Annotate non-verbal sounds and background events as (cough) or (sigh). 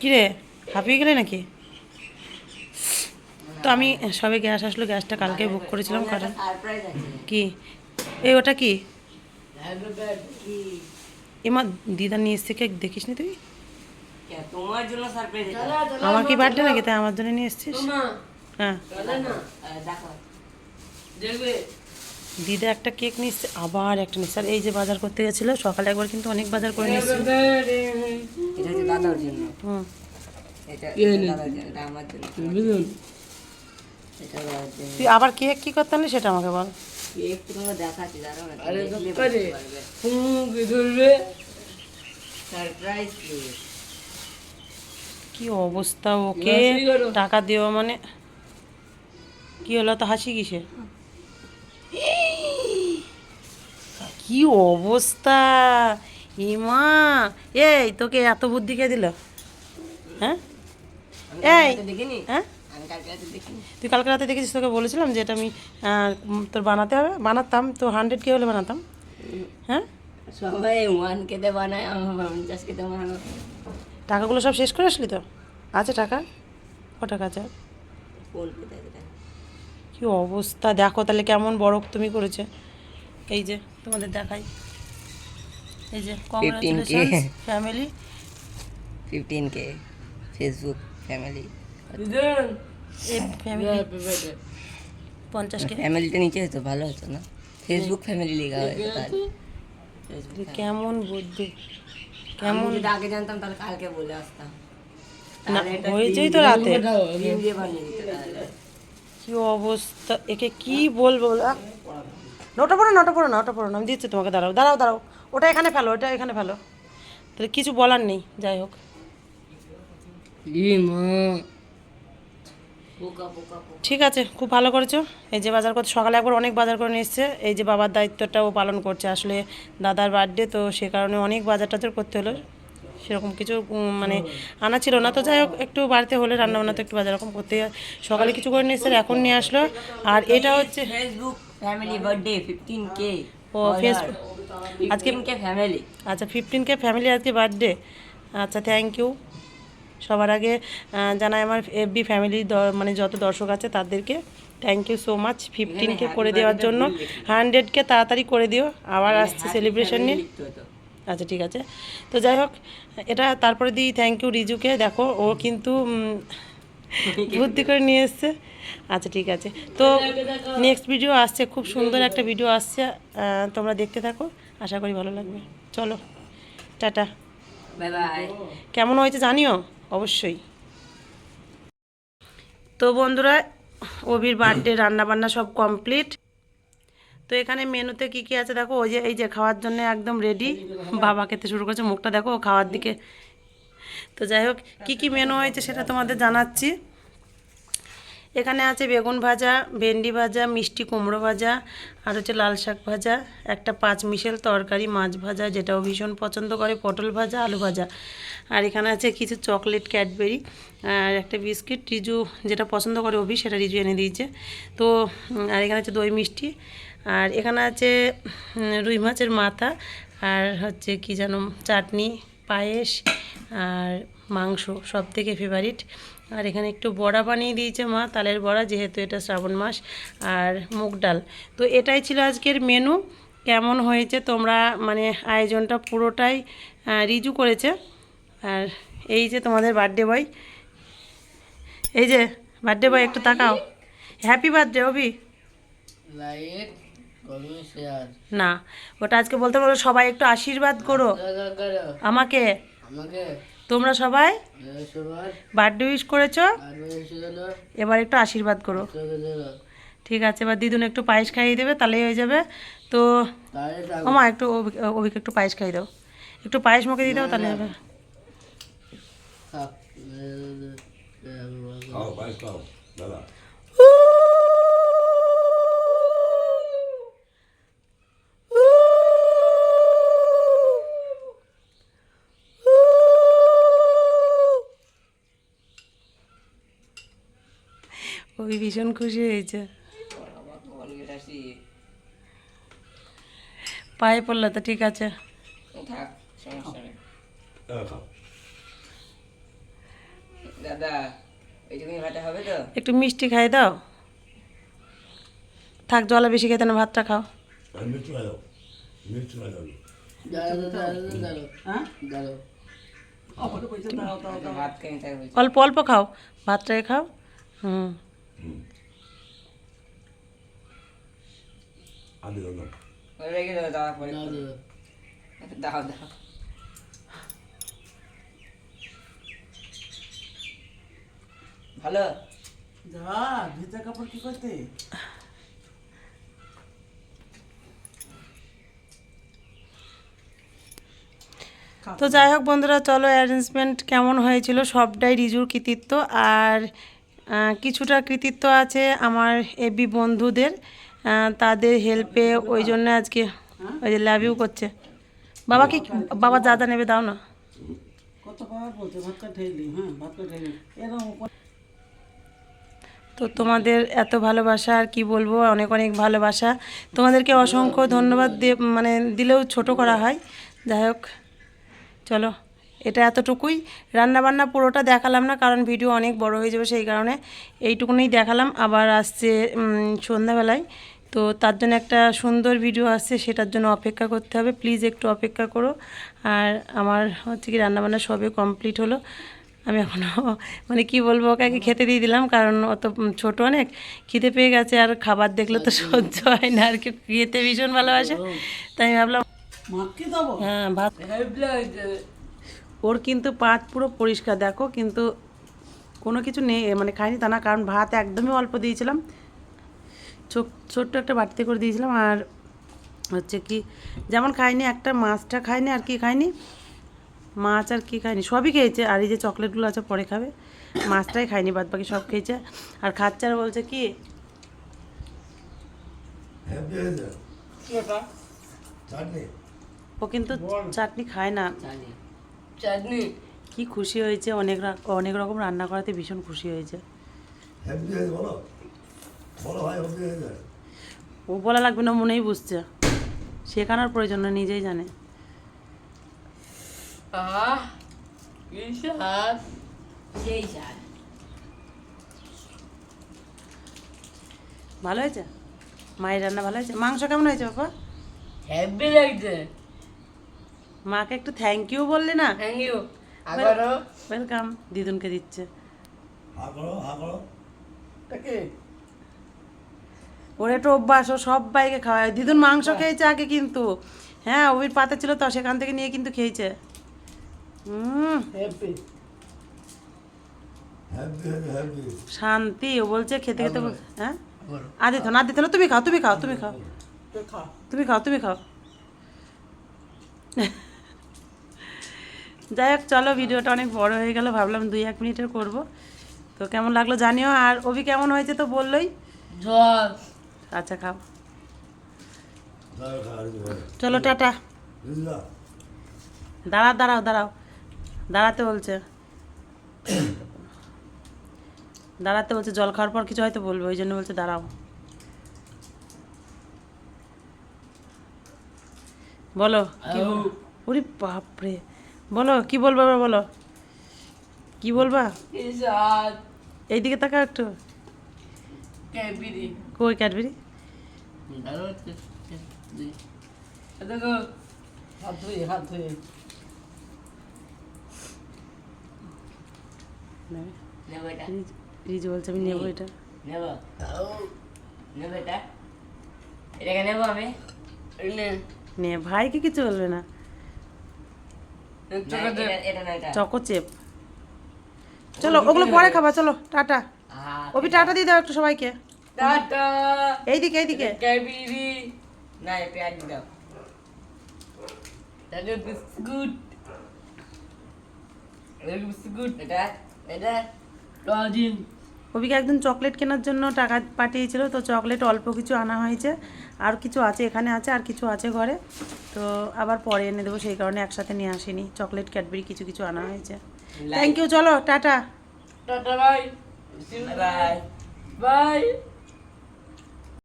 কিরে? হাঁপিয়ে গেলে নাকি? তো আমি সবে গ্যাস আসলো গ্যাসটা কালকে বুক করেছিলাম কারণ। কি? এই ওটা কি? এমা দিদা নিয়ে এসছে কেক দেখিস নি তুই? আমার কি বার্থডে নাকি? তাই আমার জন্য নিয়ে এসছিস? হ্যাঁ। দেখো। দিদা একটা কেক এসছে আবার একটা নিচ্ছে। আর এই যে বাজার করতে গেছিল সকালে একবার কিন্তু অনেক বাজার করে এসছে এটা হচ্ছে দাদার জন্য। হুম। এটা এটা দাদার জন্য এটা আমার জন্য। এটা দাদার জন্য। তুই আবার কেক কি করতে আনলি সেটা আমাকে বল। কেক তোমাকে দেখাচ্ছি দাঁড়াও না দেখলে সারপ্রাইজ কি অবস্থা ওকে। টাকা দেওয়া মানে কি হলো তো হাসি কিসে কি অবস্থা? ইমা এই তোকে এত বুদ্ধি কে দিল? হ্যাঁ? এই দেখিনি। হ্যাঁ? তুই কালকে রাতে দেখেছিস তোকে বলেছিলাম যে এটা আমি তোর বানাতে হবে? বানাতাম তো হান্ড্রেড কে হলে বানাতাম। হ্যাঁ? সবাই ওয়ান কেতে বানায় পঞ্চাশ কেতে বানানো টাকাগুলো সব শেষ করে আসলি তো? আছে টাকা? ক টাকা আছে? কি অবস্থা? দেখো তাহলে কেমন বরফ তুমি করেছে। এই যে তোমাদের দেখাই। এই যে congratulation family fifteen K Facebook family এই ফ্যামিলি পঞ্চাশ কে ফ্যামিলিটা নিচে হতো ভালো হতো না? ফেসবুক ফ্যামিলি লেখা হয়েছে তাহলে। কেমন বুদ্ধি কেমন যদি আগে জানতাম তাহলে কালকে বলে আসতাম। না হয়েছেই তো রাতে। কি অবস্থা একে কি বলব নটা পড়ো নটা পড়ো না ওটা পড়ো না আমি দিচ্ছি তোমাকে দাঁড়াও দাঁড়াও দাঁড়াও। ওটা এখানে ফেলো ওটা এখানে ফেলো। তাহলে কিছু বলার নেই যাই হোক। ঠিক আছে খুব ভালো করেছ। এই যে বাজার করতে সকালে একবার অনেক বাজার করে নিয়ে এসছে। এই যে বাবার দায়িত্বটাও পালন করছে আসলে দাদার বার্থডে তো সে কারণে অনেক বাজার টাজার করতে হলো। সেরকম কিছু মানে আনা ছিল না। তো যাই হোক একটু বাড়িতে হলে রান্নাবান্না তো একটু বাজার রকম করতে হয়। সকালে কিছু করে নিয়ে এসছে এখন নিয়ে আসলো। আর এটা হচ্ছে Facebook family birthday fifteen K ও ফেসবুক আজকে কে ফ্যামিলি আচ্ছা ফিফটিন কে ফ্যামিলি আজকে বার্থডে আচ্ছা থ্যাংক ইউ সবার আগে জানাই আমার এফবি ফ্যামিলি মানে যত দর্শক আছে তাদেরকে থ্যাংক ইউ সো মাচ ফিফটিনকে করে দেওয়ার জন্য। হান্ড্রেডকে তাড়াতাড়ি করে দিও আবার আসছে সেলিব্রেশন নিয়ে। আচ্ছা ঠিক আছে। তো যাই হোক এটা তারপরে দিই থ্যাংক ইউ রিজুকে। দেখো ও কিন্তু বুদ্ধি করে নিয়ে এসছে। আচ্ছা ঠিক আছে। তো নেক্সট ভিডিও আসছে খুব সুন্দর একটা ভিডিও আসছে। তোমরা দেখতে থাকো। আশা করি ভালো লাগবে। চলো টাটা। বাই বাই কেমন হয়েছে জানিও? অবশ্যই। তো বন্ধুরা অভির বার্থডে রান্নাবান্না সব কমপ্লিট তো এখানে মেনুতে কি কি আছে দেখো? ওই যে এই যে খাওয়ার জন্য একদম রেডি বাবা খেতে শুরু করেছে। মুখটা দেখো খাওয়ার দিকে তো যাই হোক, কী কী মেনু হয়েছে সেটা তোমাদের জানাচ্ছি। এখানে আছে বেগুন ভাজা, ভেন্ডি ভাজা, মিষ্টি কুমড়ো ভাজা, আর হচ্ছে লাল শাক ভাজা, একটা পাঁচ মিশেল তরকারি, মাছ ভাজা, যেটাও ভীষণ পছন্দ করে, পটল ভাজা, আলু ভাজা। আর এখানে আছে কিছু চকলেট, ক্যাডবেরি, আর একটা বিস্কিট, রিজু যেটা পছন্দ করে অভি, সেটা রিজু এনে দিয়েছে। তো আর এখানে আছে দই মিষ্টি, আর এখানে আছে রুই মাছের মাথা, আর হচ্ছে কি যেন, চাটনি পায়েস আর মাংস সব থেকে ফেভারিট আর এখানে একটু বড়া বানিয়ে দিয়েছে মা, তালের বড়া, যেহেতু এটা শ্রাবণ মাস, আর মুগ ডাল। তো এটাই ছিল আজকের মেনু কেমন হয়েছে তোমরা মানে আয়োজনটা পুরোটাই রিজু করেছে। আর এই যে তোমাদের বার্থডে বয় এই যে বার্থডে বয় একটু তাকাও। হ্যাপি বার্থডে অভি। শেয়ার না ওটা আজকে বলতে পারো সবাই একটু আশীর্বাদ করো আমাকে তোমরা সবাই বার্থডে উইশ করেছ এবার একটু আশীর্বাদ করো ঠিক আছে এবার দিদুন একটু পায়েস খাইয়ে দেবে তাহলেই হয়ে যাবে তো ওমা একটু অভি- অভিকে একটু পায়েস খাইয়ে দাও একটু পায়েস মুখে দিয়ে দাও তাহলে হবে খাও পায়েস খাও দাদা অভি ভীষণ খুশি হয়েছে। পায়ে পড়ল তো ঠিক আছে। দাদা দাদা তো? একটু মিষ্টি খাই দাও। থাক জলে বেশি খেতে না ভাতটা খাও। অল্প অল্প খাও। ভাতটাকে খাও। হুম। রেখে পরে দাও দাও। ভালো? যা ভিজা কাপড় কি করতে? তো যাই হোক বন্ধুরা চলো অ্যারেঞ্জমেন্ট কেমন হয়েছিল সবটাই রিজুর কৃতিত্ব। আর কিছুটা কৃতিত্ব আছে আমার এবি বন্ধুদের তাদের হেল্পে ওই জন্য আজকে ওই যে লাভ ইউ করছে। বাবা কি বাবা যা নেবে দাও না। তো তোমাদের এত ভালোবাসা, আর কি বলব, অনেক অনেক ভালোবাসা। তোমাদেরকে অসংখ্য ধন্যবাদ দিয়ে মানে দিলেও ছোট করা হয়। যাই হোক, চলো। এটা এতটুকুই। রান্নাবান্না পুরোটা দেখালাম না কারণ ভিডিও অনেক বড় হয়ে যাবে সেই কারণে। এইটুকুনি দেখালাম আবার আসছে সন্ধ্যাবেলায়। তো তার জন্য একটা সুন্দর ভিডিও আসছে সেটার জন্য অপেক্ষা করতে হবে। প্লিজ একটু অপেক্ষা করো। আর আমার হচ্ছে কি রান্নাবান্না সবে কমপ্লিট হলো। আমি এখনও মানে কি বলব ওকে খেতে দিয়ে দিলাম কারণ অত ছোট অনেক। খিদে পেয়ে গেছে আর খাবার দেখলে তো সহ্য হয় না আর কি খেতে ভীষণ ভালোবাসে। তাই আমি ভাবলাম হ্যাঁ ভাত ওর কিন্তু পাত পুরো পরিষ্কার দেখো কিন্তু কোনো কিছু নেই মানে খাইনি তা না কারণ ভাত একদমই অল্প দিয়েছিলাম। ছোট ছোট্ট একটা বাটিতে করে দিয়েছিলাম আর হচ্ছে কি যেমন খাইনি একটা মাছটা খাইনি আর কি খাইনি? মাছ আর কি খাইনি সবই খেয়েছে আর এই যে চকলেটগুলো আছে পরে খাবে। মাছটাই খাইনি বাদ বাকি সব খেয়েছে আর খাচ্ছে আর বলছে কি ও কিন্তু চাটনি খায় না। চাটনি। কি খুশি হয়েছে? অনেক অনেক রকম রান্না করাতে ভীষণ খুশি হয়েছে। ও বলা লাগবে না মনেই বুঝছে। শেখানোর প্রয়োজন না নিজেই জানে। আহ কি স্বাদ? সেই স্বাদ। ভালো হয়েছে? মায়ের রান্না ভালো হয়েছে? মাংস কেমন হয়েছে বাবা? হ্যাপি লাগছে। মাকে একটু থ্যাংক ইউ বললে না? থ্যাংক ইউ আবারও। ওয়েলকাম দিদুনকে দিচ্ছে। করো হা তাকে ওর একটু অভ্যাস ও সব বাইকে খাওয়ায়। দিদুন মাংস খেয়েছে আগে কিন্তু। হ্যাঁ ওই পাতে ছিল তো সেখান থেকে নিয়ে কিন্তু খেয়েছে। হুম শান্তি ও বলছে খেতে খেতে হ্যাঁ? আদিত না আদিত না তুমি খাও তুমি খাও। তুমি খাও। তুমি খাও তুমি খাও। (laughs) যাই হোক চলো ভিডিওটা অনেক বড় হয়ে গেল ভাবলাম দুই এক মিনিটের করব। তো কেমন লাগল জানিও আর অভি কেমন হয়েছে তো বললোই? জল। আচ্ছা খাও। চলো টাটা। বুঝলা দাঁড়াও দাঁড়াও দাঁড়াও। দাঁড়াতে বলছে। দাঁড়াতে বলছে জল খাওয়ার পর কিছু হয়তো বলবে ওই জন্য বলছে দাঁড়াও। বলো কি বাপরে। বলো কি বলব এবার বলো? কি বলবা? এইদিকে তাকাও একটু। কই ক্যাডবেরি? রিজ- বলছে আমি নেব এটা। নেব। নেব এটা। এটাকে নেব আমি। নে নে ভাইকে কিছু বলবে না। এটা না এটা। চকো চেপ। চলো ওগুলো পরে খাবা চলো টাটা। ওবি টাটা দিয়ে দাও একটু সবাইকে। টাটা। এইদিকে এইদিকে। ক্যাবিরি। না পেঁয়াজ দাও। তাহলে বিস্কুট। এটা বিস্কুট এটা এটা লজিন। অভিকে একদিন চকলেট কেনার জন্য টাকা পাঠিয়েছিল তো চকলেট অল্প কিছু আনা হয়েছে। আর কিছু আছে এখানে আছে আর কিছু আছে ঘরে। তো আবার পরে এনে দেবো সেই কারণে একসাথে নিয়ে আসিনি। চকলেট ক্যাডবেরি কিছু কিছু আনা হয়েছে। থ্যাংক ইউ চলো tata. Tata bye bye bye